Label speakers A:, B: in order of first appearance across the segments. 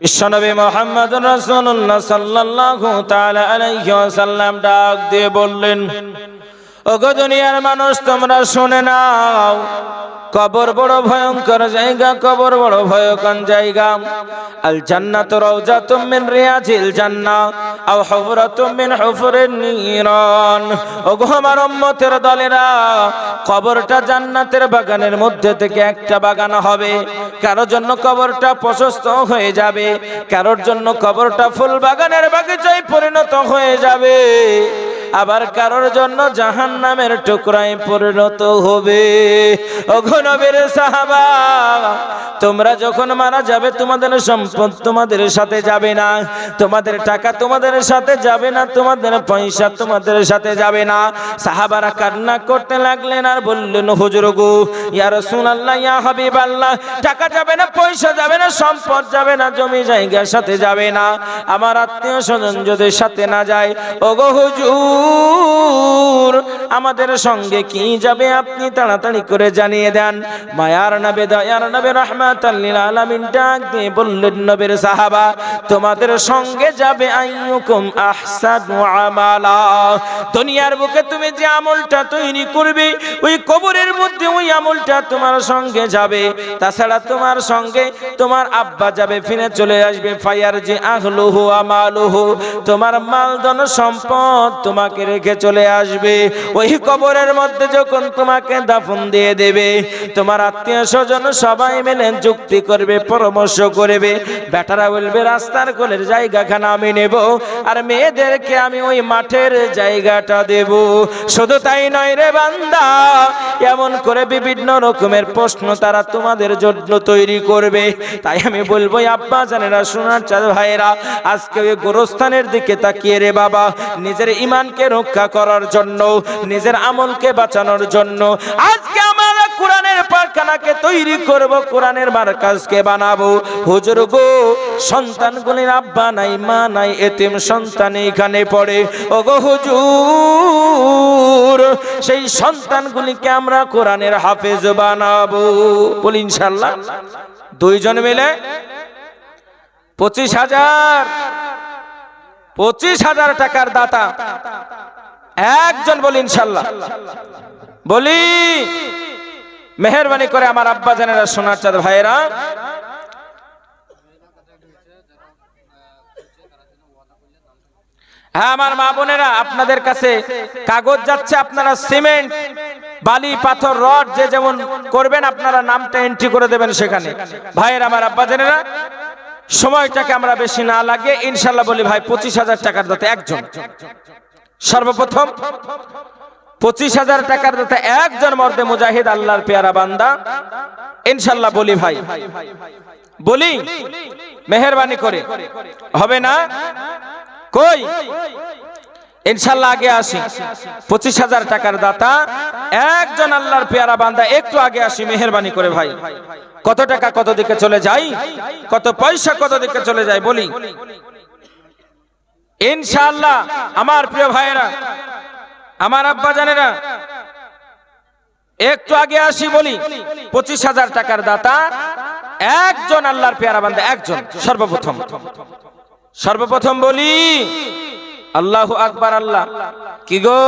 A: বিশ্বনবী মোহাম্মদ রাসূলুল্লাহ সাল্লাল্লাহু তাআলা আলাইহি ওয়াসাল্লাম ডাক দিয়ে বললেন ওগো দুনিয়ার মানুষ, তোমরা শুনে নাও। কবর বড় ভয়ঙ্কর জায়গা, কবর বড় ভয়ঙ্কর জায়গা। আল জান্নাতু রাওজাতুম মিন রিয়াজিল জান্নাহ, আও হুফরাতুম মিন হুফুরিন নিরান। ওগো আমার উম্মতের দলেরা, কবরটা জান্নাতের বাগানের মধ্যে থেকে একটা বাগান হবে। কারোর জন্য কবরটা প্রশস্ত হয়ে যাবে, কারোর জন্য কবরটা ফুল বাগানের বাগিচায় পরিণত হয়ে যাবে। আবার কারোর জন্য জাহান নামের টুকরায় পরিণত হবে। অঘনবীর সাহাবা, তোমরা যখন মারা যাবে, তোমাদের সম্পদ তোমাদের সাথে যাবে না। তোমাদের টাকা তোমাদের সাথে যাবে না, তোমাদের পয়সা তোমাদের সাথে যাবে না। সাহাবারা কান্না করতে লাগলেন আর বললেন, হুজুর গো, ইয়া রাসূলুল্লাহ, ইয়া হাবিবাল্লাহ, টাকা যাবে না, পয়সা যাবে না, সম্পদ যাবে না, জমি জায়গার সাথে যাবে না। আমার আত্মীয় স্বজন যদি সাথে না যায়, ওগো হুজুর আমাদের সঙ্গে কি যাবে আপনি তাড়াতাড়ি করে জানিয়ে দেন। মায়ার নবে, দয়ার নবে রহমাতাল্লিল আলামিন ডাক দিয়ে বললেন, নবীর সাহাবা, তোমাদের সঙ্গে যাবে আইয়ুকুম আহসানু দুনিয়ার বুকে তুমি যে আমলটা তৈরি করবে, ওই কবরের মধ্যে ওই আমলটা তোমার সঙ্গে যাবে। তাছাড়া তোমার সঙ্গে তোমার আব্বা যাবে, ফিরে চলে আসবে। ফায়ার যে আহলুহু আমালুহু। তোমার মালধন সম্পদ তোমাকে রেখে চলে আসবে। ওই কবরের মধ্যে যখন তোমাকে দাফন দিয়ে দেবে, তোমার আত্মীয় স্বজন সবাই মিলে যুক্তি করবে, পরামর্শ করবে। বেটারা বলবে, রাস্তার কোলের জায়গাখানা আমি নেব আর মেয়েদেরকে আমি ওই মাঠের জায়গাটা দেব। শুধু তাই নয় রে বান্দা, এমন করে বিভিন্ন রকমের প্রশ্ন তারা তোমাদের জন্য তৈরি করবে। তাই আমি বলব আব্বা জানেরা সোনার চাঁদ ভাইয়েরা, আজকে ওই গোরস্থানের দিকে তাকিয়ে রে বাবা। নিজের ইমানকে রক্ষা করার জন্য, নিজের আমলকে বাঁচানোর জন্য, আজকে আমরা কোরআনের পারখানাকে তৈরি করব, কোরআনের মার্কাজকে বানাবো। হুজুর গো সন্তানগুলির আব্বা নাই, মা নাই, এতিম সন্তান এখানে পড়ে। ওগো হুজুর, সেই সন্তানগুলিকে আমরা কোরআনের হাফেজ বানাবো। বলি ইনশাল্লাহ দুইজন মিলে পঁচিশ হাজার পঁচিশ হাজার টাকার দাতা। একজন বলি, ইনশাল্লাহ। বলি, মেহরবানি করে আমার আব্বা জানেরা সোনার চাঁদ ভাইয়েরা। হ্যাঁ আমার মা বোনেরা, আপনাদের কাছে কাগজ যাচ্ছে, আপনারা সিমেন্ট, বালি, পাথর, রড, যে যেমন করবেন, আপনারা নামটা এন্ট্রি করে দেবেন সেখানে। ভাইয়ের, আমার আব্বা জানেরা সময়টাকে আমরা বেশি না লাগে ইনশাল্লাহ বলি ভাই পঁচিশ হাজার টাকার দাতা একজন। সর্বপ্রথম পঁচিশ হাজার টাকার দাতা একজন মর্দে মুজাহিদ, আল্লাহর পেয়ারা বান্দা। ইনশাল্লাহ বলি ভাই, বলি, মেহরবানি করে। হবে না? কই? ইনশাল্লাহ আগে আসি। পঁচিশ হাজার টাকার দাতা, একজন আল্লাহর পেয়ারা বান্দা, একটু আগে আসি, মেহরবানি করে ভাই। কত টাকা কত দিকে চলে যাই, কত পয়সা কত দিকে চলে যায় বলি। ইনশাআল্লাহ আমার প্রিয় ভাইয়েরা, আমার আব্বা জানেরা, একটু আগে আসি, বলি। পঁচিশ হাজার টাকার দাতা, একজন আল্লাহর পেয়ারা বান্দা, একজন, সর্বপ্রথম। সর্বপ্রথম বলি আল্লাহ আকবার, আল্লাহ। কি গো?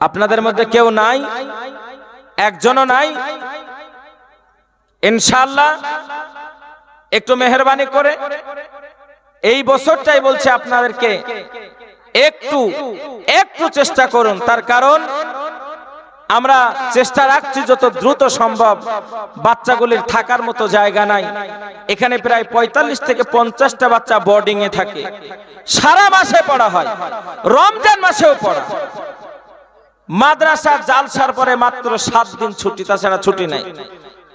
A: আপনাদের মধ্যে কেউ নাই? একজনও নাই? ইনশাল্লাহ একটু মেহরবানি করে। এই বছরটাই বলছে আপনাদেরকে, একটু একটু চেষ্টা করুন। তার কারণ আমরা চেষ্টা রাখছি যত দ্রুত সম্ভব বাচ্চাগুলির থাকার মতো জায়গা নাই। এখানে প্রায় পঁয়তাল্লিশ থেকে পঞ্চাশটা বাচ্চা বোর্ডিং এ থাকে। সারা মাসে পড়া হয়। রমজান মাসেও পড়া। মাদ্রাসা জালসার পরে মাত্র সাত দিন ছুটি, তাছাড়া ছুটি নাই।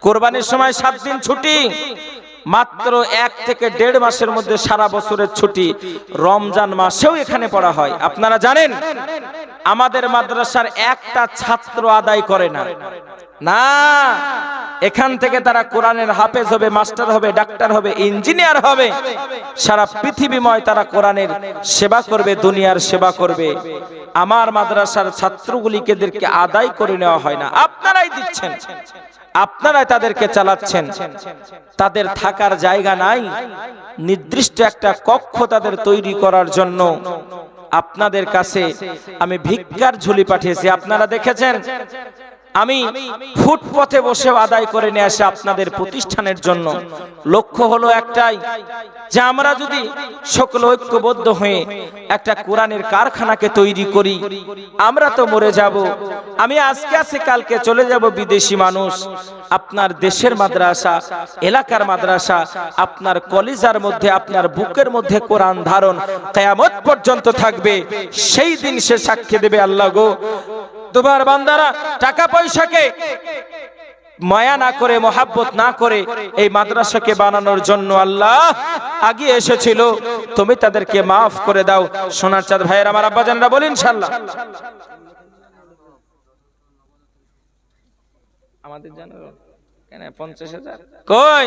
A: কোরবানির সময় সাত দিন ছুটি। মাত্র এক থেকে দেড় মাসের মধ্যে সারা বছরের ছুটি, রমজান মাসেও এখানে পড়া হয়। আপনারা জানেন, আমাদের মাদ্রাসার একটা ছাত্র আদায় করে না। না, এখান থেকে তারা কোরআনের হাফেজ হবে, মাস্টার হবে, ডাক্তার হবে, ইঞ্জিনিয়ার হবে। সারা পৃথিবীময় তারা কোরআনের সেবা করবে, দুনিয়ার সেবা করবে। আমার মাদ্রাসার ছাত্রগুলিকে আদায় করে নেওয়া হয় না। আপনারাই দিচ্ছেন। আপনারাই তাদেরকে চালাচ্ছেন। তাদের থাকার জায়গা নাই। নির্দিষ্ট একটা কক্ষ তাদের তৈরি করার জন্য। আপনাদের কাছে আমি ভিক্ষার ঝুলি পাঠিয়েছি। আপনারা দেখেছেন? আমি ফুটপথে বসে আদায় করে নিয়ে আসে আপনাদের প্রতিষ্ঠানের জন্য। লক্ষ্য হলো একটাই, যে আমরা যদি সকল ঐক্যবদ্ধ হয়ে একটা কোরআনের কারখানাকে তৈরি করি, আমরা তো মরে যাব। আমি আজকে আছে, কালকে চলে যাব বিদেশি মানুষ। আপনার দেশের মাদ্রাসা, এলাকার মাদ্রাসা, আপনার কলিজার মধ্যে, আপনার বুকের মধ্যে কোরআন ধারণ কেয়ামত পর্যন্ত থাকবে। সেই দিন সে সাক্ষী দেবে, আল্লাহ গো তোমার বান্দারা টাকা পয়সাকে মায়া না করে, মোহাব্বত না করে এই মাদ্রাসাকে বানানোর জন্য আল্লাহ আগে এসেছিল। তুমি তাদেরকে মাফ করে দাও। সোনার চাঁদ ভাইয়ের আমার আব্বাজানরা বলি ইনশাল্লাহ আমাদের জানো, কেন পঞ্চাশ হাজার? কই?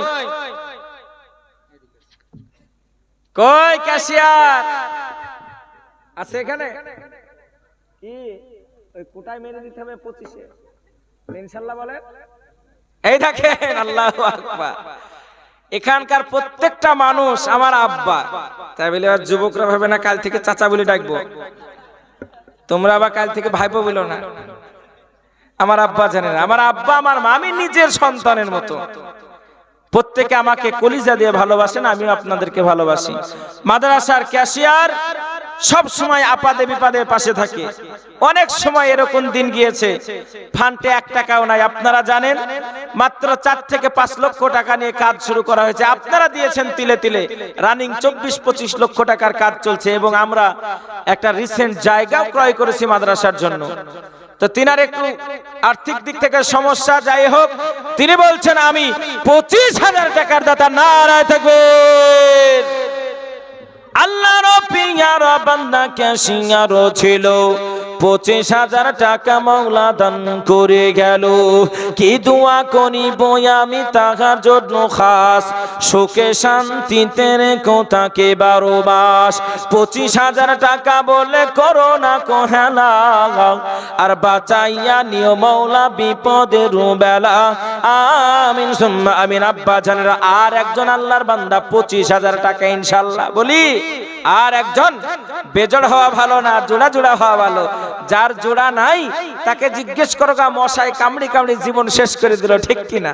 A: কই ক্যাশিয়ার? আছে এখানে? কি? কোটায় মেরে দিতে হবে পঁচিশে। ইনশাল্লাহ বলেন। এই দেখেন, আল্লাহ এখানকার প্রত্যেকটা মানুষ আমার আব্বা। তাই বলে আর যুবকরা ভাবে না, কাল থেকে চাচা বলে ডাকবো। তোমরা আবার কাল থেকে ভাইপো বলো না। আমার আব্বা জানেন আমার আব্বা আমার মামি নিজের সন্তানের মতো। প্রত্যেকে আমাকে কলিজা দিয়ে ভালোবাসেন, আমিও আপনাদেরকে ভালোবাসি। মাদ্রাসার ক্যাশিয়ার সব সময় আপাদে বিপাদের পাশে থাকে। অনেক সময় এরকম দিন গিয়েছে, ফান্ডে এক টাকাও নাই। আপনারা জানেন, মাত্র চার থেকে পাঁচ লক্ষ টাকা নিয়ে কাজ শুরু করা হয়েছে। আপনারা দিয়েছেন তিলে তিলে রানিং চব্বিশ পঁচিশ লক্ষ টাকার কাজ চলছে এবং আমরা একটা রিসেন্ট জায়গা ক্রয় করেছি মাদ্রাসার জন্য। তো তিনার একটু আর্থিক দিক থেকে সমস্যা, যাই হোক, তিনি বলছেন, আমি পঁচিশ হাজার টাকার দাতা নারায় থাকবে। আল্লাহর পিয়ার বান্দা ক্যাশিয়ারও ছিল। পঁচিশ হাজার টাকা মৌলা দান করে গেল। কি দোয়া করিব আমি তাহার জন্য খাস? সুখে শান্তিতে রেখো তাকে বারো মাস পঁচিশ হাজার টাকা বলে করো না কোহেলা। আর বাঁচাইয়া নিও মৌলা বিপদের বেলা। আমিন, সুম্মা আমিন। আব্বা জানেরা, আর একজন আল্লাহর বান্দা পঁচিশ হাজার টাকা ইনশাল্লাহ বলি, আর একজন বেজড় হওয়া ভালো না, জোড়া জোড়া হওয়া ভালো। যার জোড়া নাই, তাকে জিজ্ঞেস করো গা, মশাই কামড়ি কামড়ি জীবন শেষ করে দিল, ঠিক কিনা?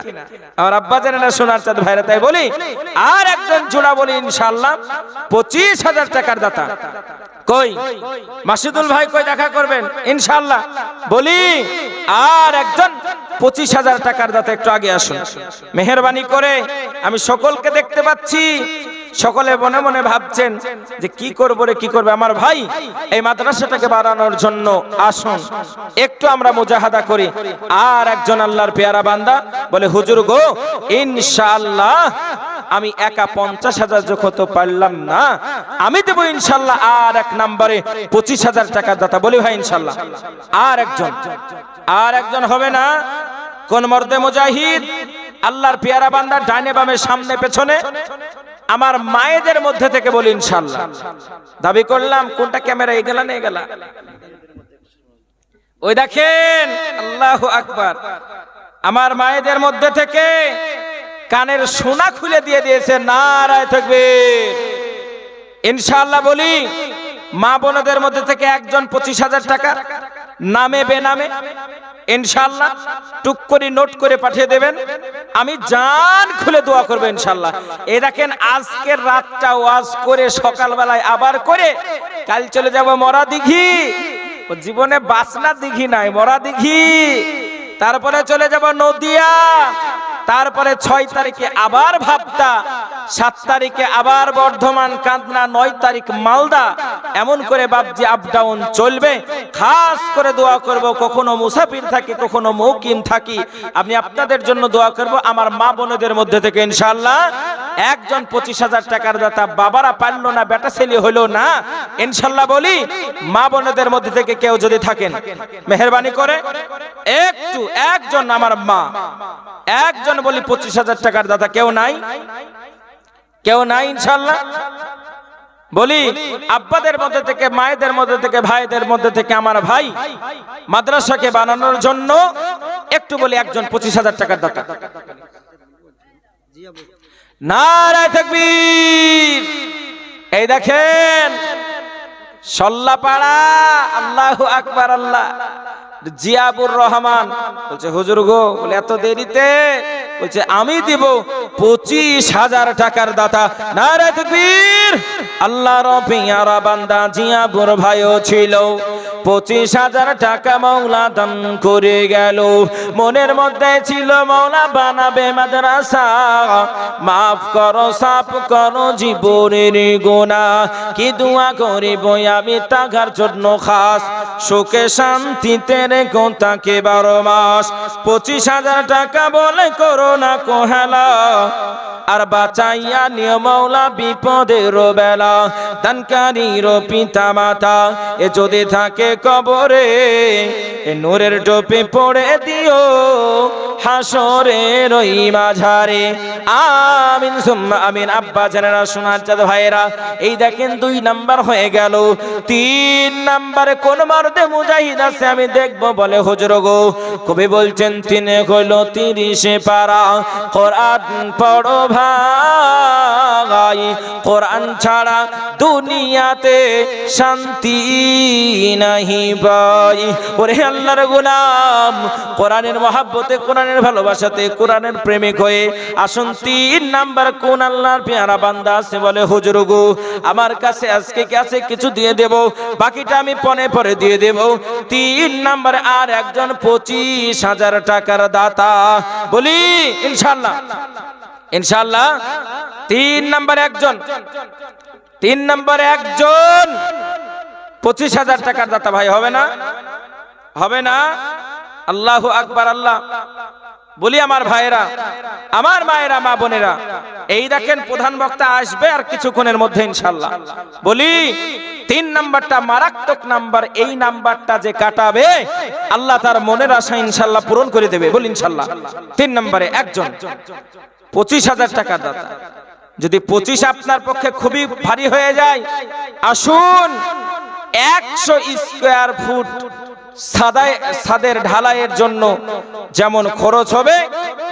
A: আমার আব্বা জানে না, সোনার চাঁদ ভাইরা তাই বলি, আর একজন জোড়া বলি ইনশাল্লাহ পঁচিশ হাজার টাকার দাতা। কই? মাসুদুল ভাই কই, দেখা করবেন? ইনশাল্লাহ বলি, আর একজন পঁচিশ হাজার টাকার দাতা, একটু আগে আসুন। মেহরবানি করে আমি সকলকে দেখতে পাচ্ছি সকলে মনে মনে ভাবছেন যে কি করব রে, কি করবে? আমার ভাই এই মাদ্রাসাটাকে বাড়ানোর জন্য আসুন। একটু আমরা মুজাহাদা করি। আর একজন আল্লাহর পেয়ারা বান্দা বলে, হুজুর গো, ইনশাআল্লাহ আমি একা পঞ্চাশ হাজার যখন পারলাম না, আমি দেবো ইনশাল্লাহ আর এক নাম্বারে পঁচিশ হাজার টাকার দাতা। বলি, ভাই ইনশাল্লাহ আর একজন আর একজন হবে না কোন মর্দে মুজাহিদ? আল্লাহর পেয়ারা বান্দা ডাইনে বামে সামনে পেছনে আমার মায়েদের মধ্যে থেকে বলি ইনশাল্লাহ দাবি করলাম, কোনটা ক্যামেরা এই গেলা নিয়ে গেলা? ওই দেখেন, আল্লাহ আকবার। আমার মায়েদের মধ্যে থেকে কানের সোনা খুলে দিয়ে দিয়েছে নারায় থাকবে ইনশাল্লাহ বলি, মা বোনদের মধ্যে থেকে একজন পঁচিশ হাজার টাকা নামে বেনামে ইনশাল্লাহ টুক করে নোট করে পাঠিয়ে দেবেন। আমি জান খুলে দোয়া করব ইনশাল্লাহ এ দেখেন, আজকের রাতটা ওয়াজ করে সকালবেলায় আবার করে কাল চলে যাব মরা দিঘি। জীবনে বাসনা দিঘি নাই, মরা দিঘি। তারপরে চলে যাব নদিয়া। তারপরে ছয় তারিখে আবার ভাবতা। সাত তারিখে আবার বর্ধমান কান্দনা নয় তারিখ মালদা। এমন করে বাবজি আপ ডাউন চলবে। খাস করে দোয়া করব, কখনো মুসাফির থাকি, কখনো মৌকিম থাকি। আমি আপনাদের জন্য দোয়া করব, আমার মা বোনদের মধ্যে থেকে ইনশাল্লাহ একজন পঁচিশ হাজার টাকার দাতা, বাবারা পারল না, বেটা ছেলে হলো না। ইনশাল্লাহ বলি, মা বোনদের মধ্যে থেকে কেউ যদি থাকেন, মেহরবানি করে। একটু, একজন আমার মা। একজন বলি পঁচিশ হাজার টাকার দাতা কেউ নাই। কেউ নাই ইনশাল্লাহ বলি, আব্বাদের মধ্যে থেকে, মায়েদের মধ্যে থেকে, ভাইদের মধ্যে থেকে আমার ভাই মাদ্রাসাকে বানানোর জন্য একটু বলি একজন পঁচিশ হাজার টাকার দাতা এই দেখেন, সল্লাপাড়া, আল্লাহ আকবার, আল্লাহ। জিয়াবুর রহমান। বলছে, হুজুর গো, বলে, এত দেরিতে? বলছে, আমি দিব পঁচিশ হাজার টাকার দাতা। নারায় তকবীর। আল্লাহ রবিয়ারা বান্দা জিয়াবুর ভাইও ছিল। পঁচিশ হাজার টাকা মৌলা দান করে গেল। মনের মধ্যে ছিল মৌলা বানাবে মাদ্রাসা। মাফ করো, সাফ করো জীবনের গোনা কি দোয়া করিব, আমি তাকার জন্য খাস। সুখে শান্তিতে রেখো তাকে বারো মাস। পঁচিশ হাজার টাকা বলে করো না কোহেলা। আর বাঁচাইয়া নিয় মৌলা বিপদের বেলা। দানকারীর পিতা মাতা, এ যদি থাকে কবরে, এ নূরের টোপে পড়ে দিও হাসরের ওই মাঝারে। আমিন, সুম্মা আমিন। আব্বা জানেরা শোনার চাঁদ ভাইয়েরা, এই দেখেন দুই নাম্বার হয়ে গেল। তিন নাম্বারে কোন মারতে মুজাহিদ আছে আমি দেখব, বলে হুজুর গো। কবি বলছেন, তিনে কইল তিরিশে পারা। কোরআন পড়ো ভাই। কোরআন ছাড়া দুনিয়াতে শান্তি নাহি পাই ওরে আল্লাহর গোলাম, কোরআনের মহাব্বতে, কোরআনের ভালোবাসাতে, কোরআনের প্রেমিক হয়ে আসুন, তিন নাম্বার কোন আল্লাহর পেয়ারা বান্দা আছে, বলে হুজুর গো। আমার কাছে আজকে কি আছে, কিছু দিয়ে দেব? বাকিটা আমি পনে পরে দিয়ে দেব। তিন নাম্বার আর একজন পঁচিশ হাজার টাকার দাতা। বলি, ইনশাল্লাহ। ইনশাল্লাহ। তিন নাম্বার একজন। তিন নাম্বার একজন। পঁচিশ হাজার টাকার দাতা ভাই, হবে না? হবে না? আল্লাহ আকবার, আল্লাহ। বলি আমার ভাইয়েরা, আমার মায়েরা, মা বোনেরা, এই দেখেন প্রধান বক্তা আসবে আর কিছুক্ষণের মধ্যে ইনশাল্লাহ বলি, তিন নাম্বারটা মারাত্মক নাম্বার, এই নাম্বারটা যে কাটাবে, আল্লাহ তার মনের আশা ইনশাল্লাহ পূরণ করে দেবে। বলি ইনশাল্লাহ তিন নম্বরে একজন, পঁচিশ হাজার টাকা দাতা। যদি পঁচিশ আপনার পক্ষে খুবই ভারী হয়ে যায়, আসুন, একশো স্কোয়ার ফুট সাদায় সাদের ঢালাইয়ের জন্য যেমন খরচ হবে,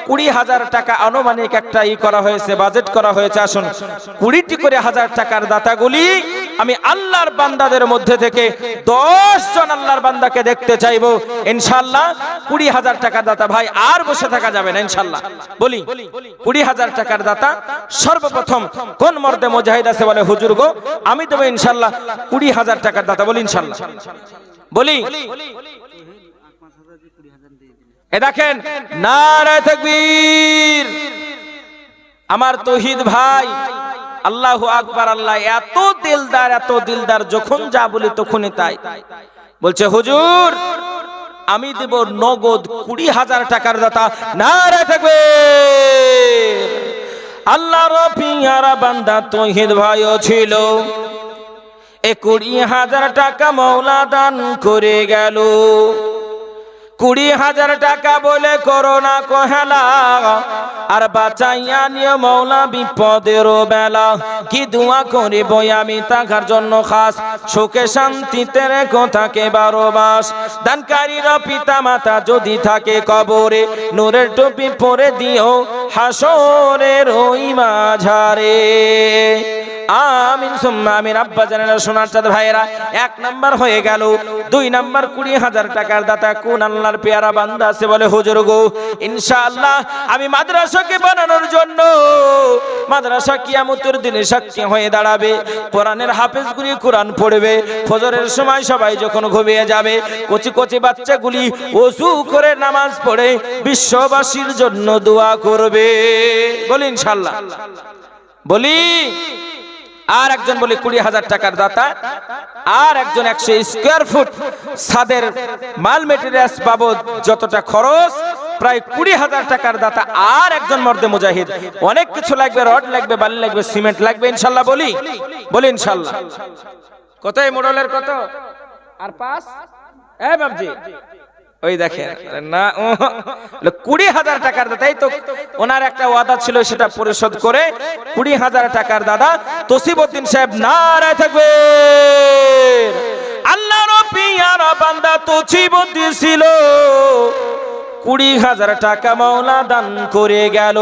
A: কুড়ি হাজার টাকা আনুমানিক একটা ই করা হয়েছে, বাজেট করা হয়েছে। আসুন, কুড়িটি করে হাজার টাকার দাতাগুলি, আমি আল্লাহর বান্দাদের মধ্যে থেকে দশ জন আল্লাহর বান্দাকে দেখতে চাইব। ইনশাল্লাহ কুড়ি হাজার টাকার দাতা ভাই আর বসে থাকা যাবে না ইনশাল্লাহ বলি, কুড়ি হাজার টাকার দাতা সর্বপ্রথম কোন মর্দে মুজাহিদ আছে বলে, হুজুর গো, আমি দেবো ইনশাল্লাহ কুড়ি হাজার টাকার দাতা। বলি ইনশাল্লাহ বলি। এ দেখেন, নারায় তাকবীর। আমার তহিদ ভাই, আল্লাহু আকবার, আল্লাহ এত দিলদার এত দিলদার, যখন যা বলি তখনই তাই। বলছে, হুজুর, আমি দেব নগদ কুড়ি হাজার টাকার দাতা। নারায় থাকবে আল্লাহ রফিয়ারা বান্দা তহিদ ভাইও ছিল। এ কুড়ি হাজার টাকা মৌলা দান করে গেল। কুড়ি হাজার টাকা বলে করোনা কহেলা। আর বাঁচাইয়া নিয়ে মৌলা বিপদের বেলা। কি দোয়া করিব আমি তাকার জন্য খাস। সুখে শান্তিতে রেখো, থাকে বারো মাস দানকারীর পিতা মাতা যদি থাকে কবরে, নূরের টুপি পরে দিও হাসরের ওই মাঝারে। আমিন, সুম্মা আমিন। আব্বা জানেন সোনার চাঁদ ভাইয়েরা, এক নাম্বার হয়ে গেল। দুই নাম্বার কুড়ি হাজার টাকার দাতা কোন আল্লাহর পেয়ারা বান্দা আছে বলে, হুজুর গো, ইনশাআল্লাহ আমি মাদ্রাসাকে বানানোর জন্য, মাদ্রাসা কিয়ামতের দিনে সাক্ষী হয়ে দাঁড়াবে। কোরআনের হাফেজগুলি কোরআন পড়বে। ফজরের সময় সবাই যখন ঘুমিয়ে যাবে, কচি কচি বাচ্চাগুলি ওযু করে নামাজ পড়ে বিশ্ববাসীর জন্য দোয়া করবে। বলি, ইনশাআল্লাহ। বলি আর একজন বলি কুড়ি হাজার টাকার দাতা, আর একজন একশো স্কোয়ার ফুট ছাদের মাল মেটেরিয়ালস বাবদ যতটা খরচ, প্রায় কুড়ি হাজার টাকার দাতা, আর একজন মর্দে মুজাহিদ। অনেক কিছু লাগবে, রড লাগবে, বালি লাগবে, সিমেন্ট লাগবে, ইনশাল্লাহ বলি বলি ইনশাল্লাহ। কত এই মডেলের কত? আর পাঁচ? এ বাবজি ওই দেখেন না কুড়ি হাজার টাকার দাদা এই তো ওনার একটা ওয়াদা ছিল সেটা পরিশোধ করে কুড়ি হাজার টাকার দাদা তসিবুদ্দিন সাহেব নারায় থাকবে। আল্লাহ রবিয়ার বান্দা তসিবুদ্দিন ছিল। কুড়ি হাজার টাকা মাওলা দান করে গেল।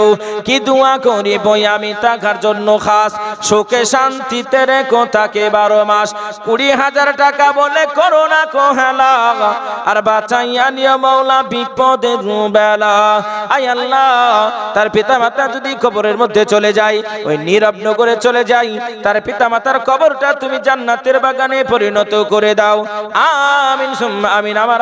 A: কি দোয়া করি বই আমি টাকার জন্য খাস? শোকে শান্তিতে রেখো তাকে বারো মাস। কুড়ি হাজার টাকা বলে করোনা কোহেলা আর বাঁচাইয়া নিয়ে মাওলা বিপদের বেলা। আই আল্লাহ, তার পিতা মাতা যদি কবরের মধ্যে চলে যায়, ওই নীরব নগরে চলে যাই তার পিতা মাতার কবরটা তুমি জান্নাতের বাগানে পরিণত করে দাও। আমিন আমিন, আমার